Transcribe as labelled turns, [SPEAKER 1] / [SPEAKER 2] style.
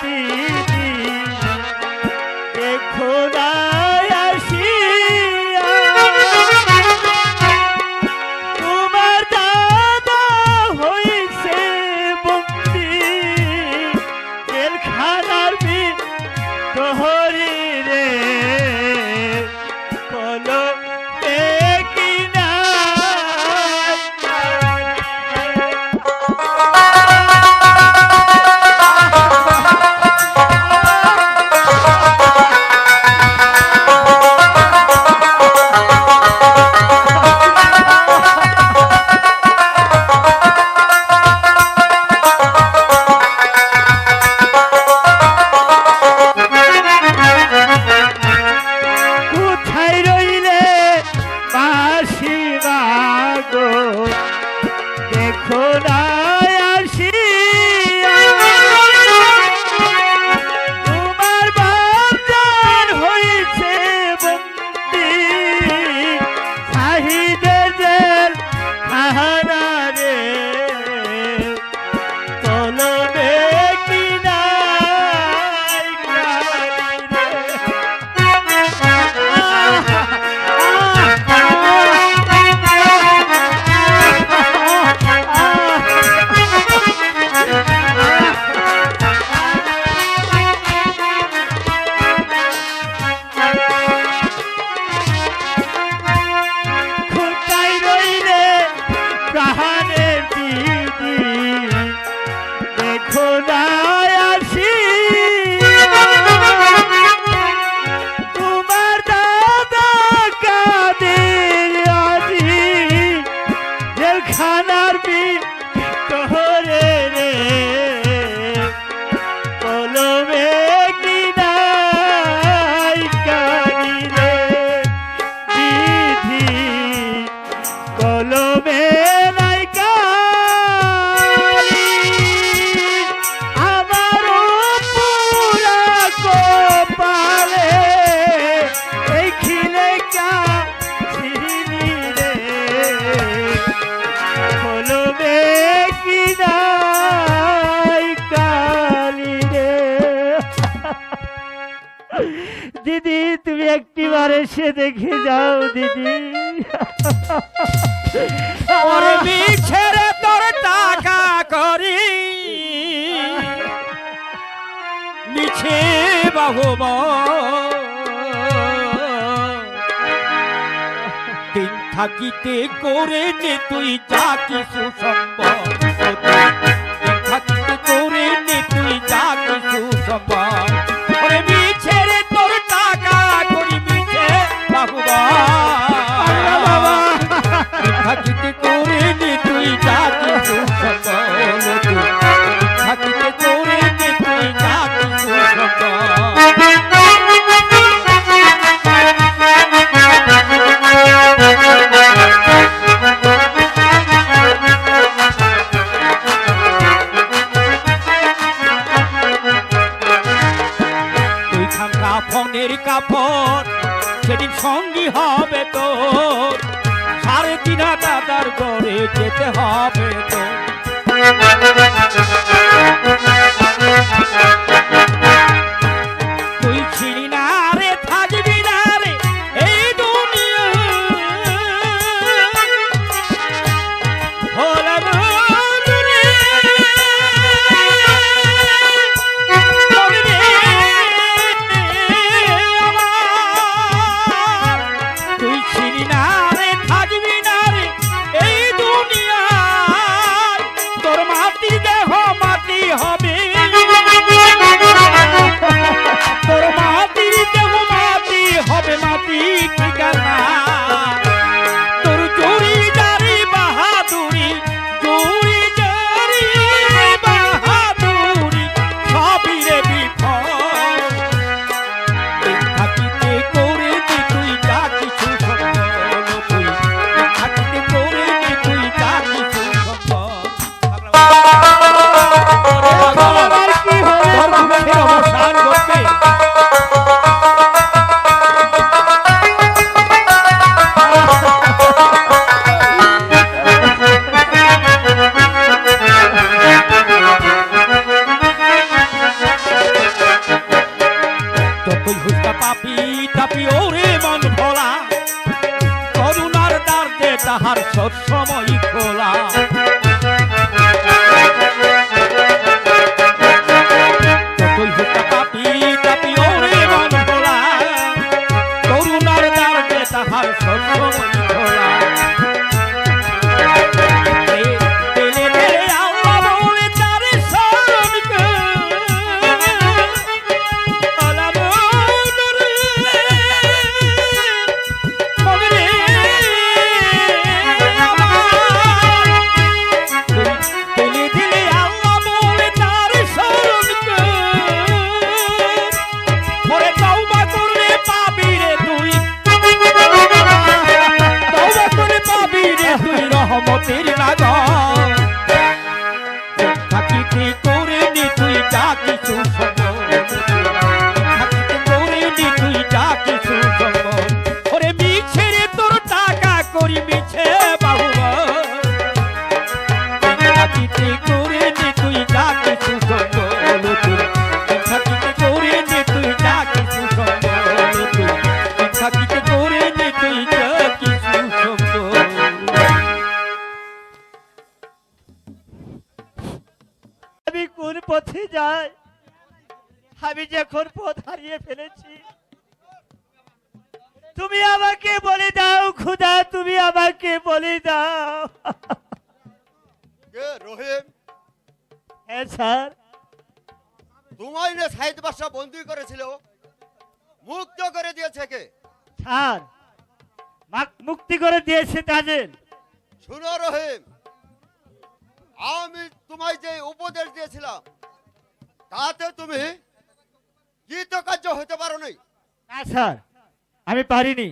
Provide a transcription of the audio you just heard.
[SPEAKER 1] કી তুমি একটিবার এসে দেখে যাও দিদি।
[SPEAKER 2] ছেড়ে তোর টাকা করি। মিছে বাহব দিন থাকিতে করে যে তুই যা কিছু কাফনের কাপড় সেদিন সঙ্গী হবে তোর। সাড়ে তিন হাজার গড়ে যেতে হবে তোর। মুছে যায়
[SPEAKER 1] আমি যখন পথ হারিয়ে ফেলেছি তুমি আমাকে বলে দাও খুদা তুমি আমাকে বলে দাও। হ্যাঁ,
[SPEAKER 3] মুক্ত করে দিয়েছে কে?
[SPEAKER 1] মুক্তি করে দিয়েছে
[SPEAKER 3] শুনো আমি তোমায় যে উপদেশ দিয়েছিলাম তাতে তুমি কৃতকার্য হতে পারো নাই।
[SPEAKER 1] না স্যার আমি পারিনি।